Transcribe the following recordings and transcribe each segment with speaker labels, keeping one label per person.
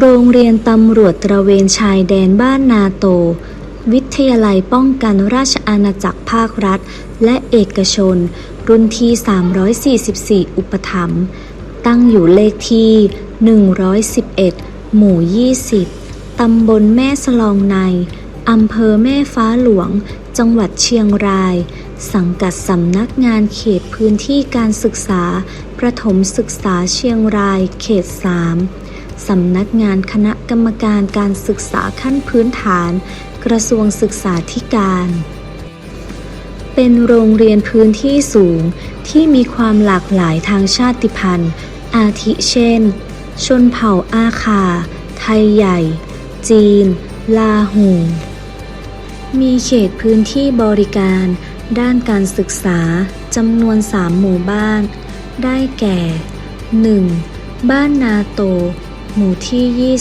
Speaker 1: โรงเรียนตำรวจตระเวนชายแดนบ้านนาโต วิทยาลัยป้องกันราชอาณาจักรภาครัฐ และเอกชน รุ่นที่ 344 อุปถัมภ์ตั้งอยู่เลขที่ 111 หมู่ 20 ตำบลแม่สลองใน อำเภอแม่ฟ้าหลวง จังหวัดเชียงราย สังกัดสำนักงานเขตพื้นที่การศึกษา ประถมศึกษาเชียงราย เขต 3 สำนักงานคณะกรรมการการศึกษาขั้นพื้นฐาน กระทรวงศึกษาธิการ เป็นโรงเรียนพื้นที่สูงที่มีความหลากหลายทางชาติพันธุ์ อาทิเช่น ชนเผ่าอาคา ไทยใหญ่ จีน ลาหูมีเขตพื้นที่บริการ ด้านการศึกษาจำนวน 3 หมู่บ้าน ได้แก่ 1. บ้านนาโต หมู่ที่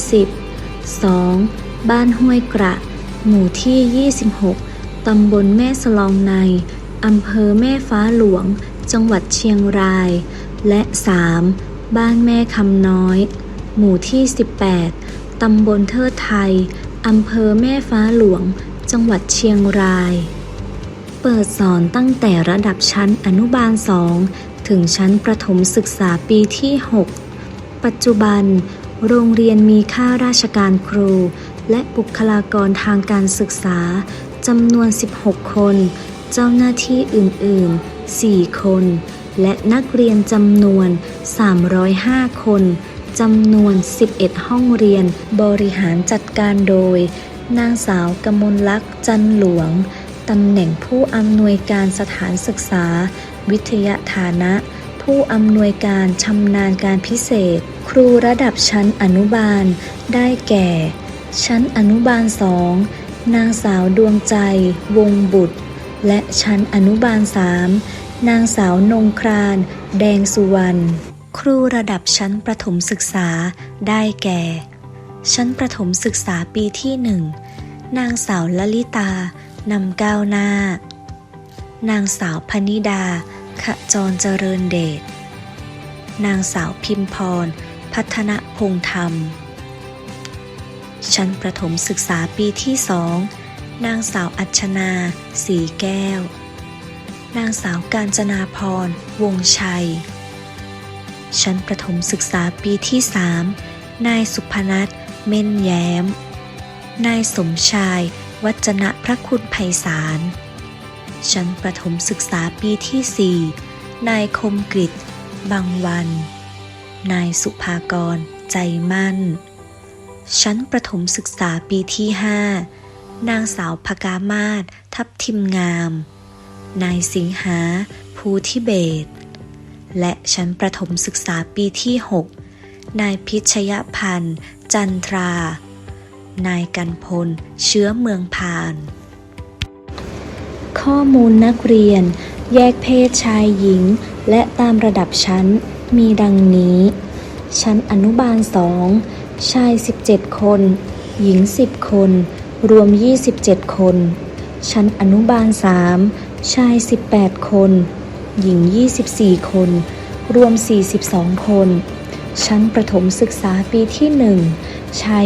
Speaker 1: 20 2. บ้านห้วยกระ หมู่ที่ 26 ตำบลแม่สลองใน อำเภอแม่ฟ้าหลวง จังหวัดเชียงราย และ 3. บ้านแม่คำน้อย หมู่ที่ 18 ตำบลเทิดไทย อำเภอแม่ฟ้าหลวง จังหวัดเชียงราย เปิดสอนตั้งแต่ระดับชั้นอนุบาล 2 ถึงชั้นประถมศึกษาปีที่ 6 ปัจจุบัน โรงเรียนมีข้าราชการครู และบุคลากรทางการศึกษาจำนวน 16 คน เจ้าหน้าที่อื่น ๆ 4 คน และนักเรียนจำนวน 305 คนจำนวน 11 ห้องเรียนบริหารจัดการโดย นางสาวกมลลักษณ์จันหลวง ตำแหน่งผู้อำนวยการสถานศึกษา วิทยาฐานะ ผู้อำนวยการชำนาญการพิเศษ ครูระดับชั้นอนุบาล ได้แก่ ชั้นอนุบาลสองนางสาวดวงใจ วงบุตร และชั้นอนุบาลสามนางสาวนงคราน แดงสุวรรณครูระดับชั้นประถมศึกษาได้แก่ ชั้นประถมศึกษาปีที่หนึ่งนางสาวลลิตานำก้าวหน้า นางสาวพนิดา ขจรเจริญเดช นางสาวพิมพร พัฒนพงธรรม ชั้นประถมศึกษาปีที่สอง นางสาวอัชนา สีแก้ว นางสาวการจนาพร วงชัย ชั้นประถมศึกษาปีที่สามนายสุพนัทเม่นแย้ม นายสมชาย วัจนะพระคุณไพศาล ชั้นประถมศึกษาปีที่สี่นายคมกริตบางวัน นายสุภากร ใจมั่น ชั้นประถมศึกษาปีที่ห้านางสาวพกามาศทับทิมงาม นายสิงหา ภูทิเบศและชั้นประถมศึกษาปีที่ 6 นายพิชยพันธ์ จันทรา นายกันพล เชื้อเมืองพาน ข้อมูลนักเรียน แยกเพศชายหญิง และตามระดับชั้นมีดังนี้ ชั้นอนุบาล 2 ชาย 17 คน หญิง 10 คน รวม 27 คน ชั้นอนุบาล 3 ชาย 18 คน หญิง 24 คน รวม 42 คน ชั้นประถมศึกษาปีที่ 1 ชาย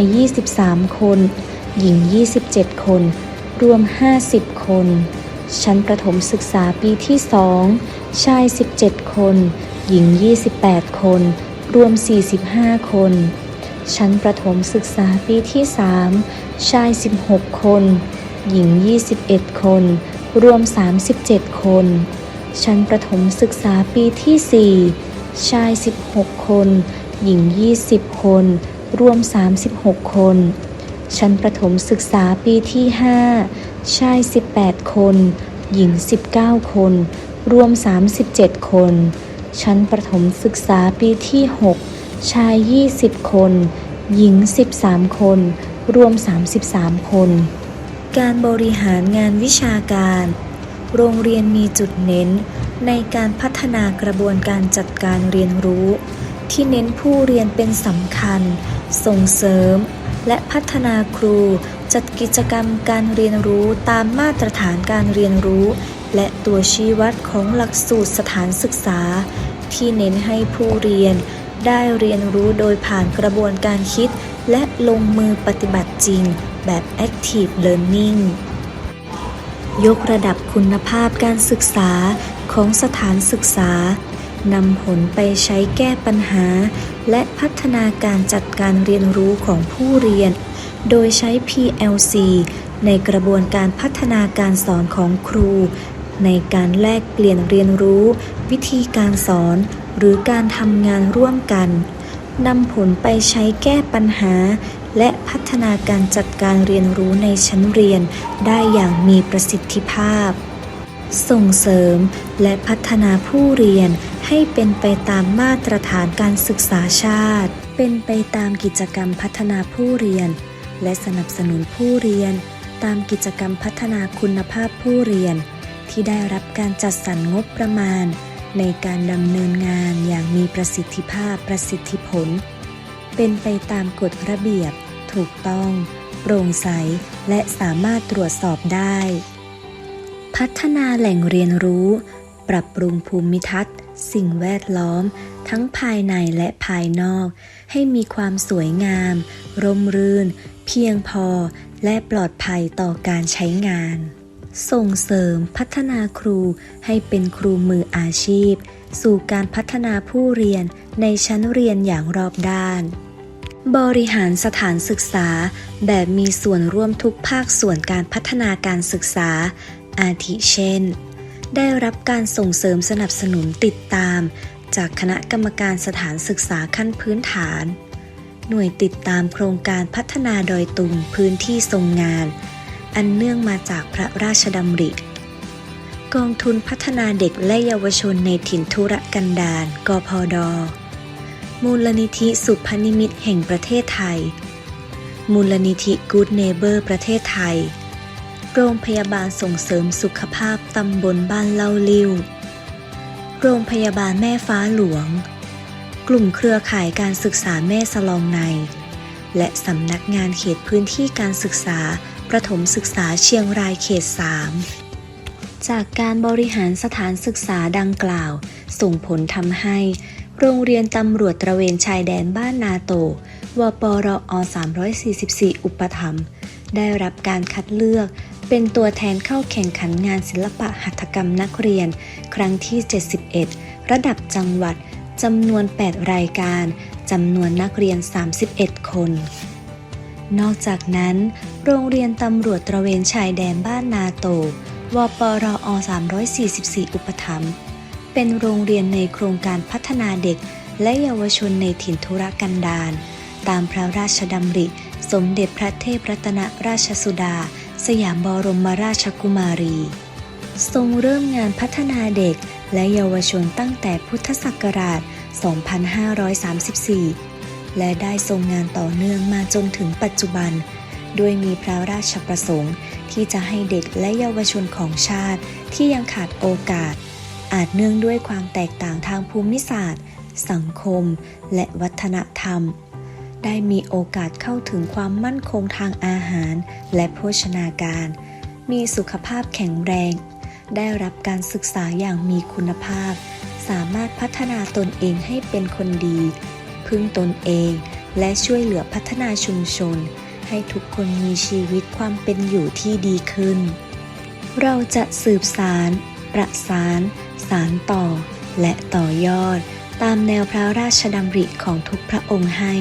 Speaker 1: 23 คน หญิง 27 คนรวม 50 คน ชั้นประถมศึกษาปีที่ 2 ชาย 17 คน หญิง 28 คน รวม 45 คน ชั้นประถมศึกษาปีที่ 3 ชาย 16 คน หญิง 21 คน รวม 37 คน ชั้นประถมศึกษาปีที่ 4 ชาย 16 คน หญิง 20 คน รวม 36 คน ชั้นประถมศึกษาปีที่ 5 ชาย 18 คน หญิง 19 คน รวม 37 คน ชั้นประถมศึกษาปีที่ 6 ชาย 20 คน หญิง 13 คน รวม 33 คน การบริหารงานวิชาการ โรงเรียนมีจุดเน้น ในการพัฒนากระบวนการจัดการเรียนรู้ ที่เน้นผู้เรียนเป็นสำคัญ ส่งเสริม และพัฒนาครู จัดกิจกรรมการเรียนรู้ตามมาตรฐานการเรียนรู้ และตัวชี้วัดของหลักสูตรสถานศึกษา ที่เน้นให้ผู้เรียน ได้เรียนรู้โดยผ่านกระบวนการคิด และลงมือปฏิบัติจริง แบบ Active Learning ยกระดับคุณภาพการศึกษาของสถานศึกษานำผลไปใช้แก้ปัญหา และพัฒนาการจัดการเรียนรู้ของผู้เรียน โดยใช้ PLC ในกระบวนการพัฒนาการสอนของครู ในการแลกเปลี่ยนเรียนรู้ วิธีการสอน หรือการทำงานร่วมกันนำผลไปใช้แก้ปัญหา และพัฒนาการจัดการเรียนรู้ในชั้นเรียน ได้อย่างมีประสิทธิภาพ ส่งเสริมและพัฒนาผู้เรียน ให้เป็นไปตามมาตรฐานการศึกษาชาติ เป็นไปตามกิจกรรมพัฒนาผู้เรียน และสนับสนุนผู้เรียน ตามกิจกรรมพัฒนาคุณภาพผู้เรียน ที่ได้รับการจัดสรรงบประมาณ ในการดำเนินงานอย่างมีประสิทธิภาพประสิทธิผล เป็นไปตามกฎระเบียบ ถูกต้อง โปร่งใส และสามารถตรวจสอบได้ พัฒนาแหล่งเรียนรู้ ปรับปรุงภูมิทัศน์ สิ่งแวดล้อม ทั้งภายในและภายนอก ให้มีความสวยงาม ร่มรื่น เพียงพอ และปลอดภัยต่อการใช้งาน ส่งเสริมพัฒนาครูให้เป็นครูมืออาชีพ สู่การพัฒนาผู้เรียนในชั้นเรียนอย่างรอบด้าน บริหารสถานศึกษา แบบมีส่วนร่วมทุกภาคส่วนการพัฒนาการศึกษา อาทิเช่น ได้รับการส่งเสริมสนับสนุนติดตาม จากคณะกรรมการสถานศึกษาขั้นพื้นฐาน หน่วยติดตามโครงการพัฒนาดอยตุงพื้นที่ทรงงาน อันเนื่องมาจากพระราชดำริ กองทุนพัฒนาเด็กและเยาวชนในถิ่นทุรกันดารกพด มูลนิธิสุพนิมิตแห่งประเทศไทย มูลนิธิ Good Neighbor ประเทศไทย โรงพยาบาลส่งเสริมสุขภาพตำบลบ้านเล่าลิ้ว โรงพยาบาลแม่ฟ้าหลวง กลุ่มเครือข่ายการศึกษาแม่สลองใน และสำนักงานเขตพื้นที่การศึกษาประถมศึกษาเชียงรายเขต 3 จากการบริหารสถานศึกษาดังกล่าว ส่งผลทำให้ โรงเรียนตำรวจตระเวนชายแดนบ้านนาโต วปรอ 344 อุปถัมภ์ได้รับการคัดเลือก เป็นตัวแทนเข้าแข่งขันงานศิลปะหัตถกรรมนักเรียน ครั้งที่ 71 ระดับจังหวัดจำนวน 8 รายการจำนวนนักเรียน 31 คน นอกจากนั้น โรงเรียนตำรวจตระเวนชายแดนบ้านนาโตวปรอ 344 อุปถัมภ์เป็นโรงเรียนในโครงการพัฒนาเด็ก และเยาวชนในถิ่นทุรกันดารตามพระราชดำริ สมเด็จพระเทพรัตนราชสุดา สยามบรมราชกุมารี ทรงเริ่มงานพัฒนาเด็กและเยาวชนตั้งแต่พุทธศักราช 2534 และได้ทรงงานต่อเนื่องมาจนถึงปัจจุบัน ด้วยมีพระราชประสงค์ที่จะให้เด็กและเยาวชนของชาติที่ยังขาดโอกาส อาจเนื่องด้วยความแตกต่างทางภูมิศาสตร์ สังคม และวัฒนธรรม ได้มีโอกาสเข้าถึงความมั่นคงทางอาหาร และโภชนาการ มีสุขภาพแข็งแรง ได้รับการศึกษาอย่างมีคุณภาพ สามารถพัฒนาตนเองให้เป็นคนดี พึ่งตนเอง และช่วยเหลือพัฒนาชุมชน ให้ทุกคนมีชีวิตความเป็นอยู่ที่ดีขึ้น เราจะสืบสาร ประสาน สารต่อ และต่อยอดตามแนวพระราชดำริของทุกพระองค์ให้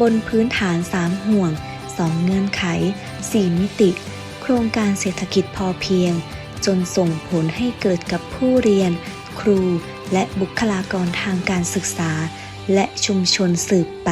Speaker 1: บนพื้นฐานสามห่วงสองเงื่อนไขสี่มิติ โครงการเศรษฐกิจพอเพียง จนส่งผลให้เกิดกับผู้เรียน ครู และบุคลากรทางการศึกษา และชุมชนสืบไป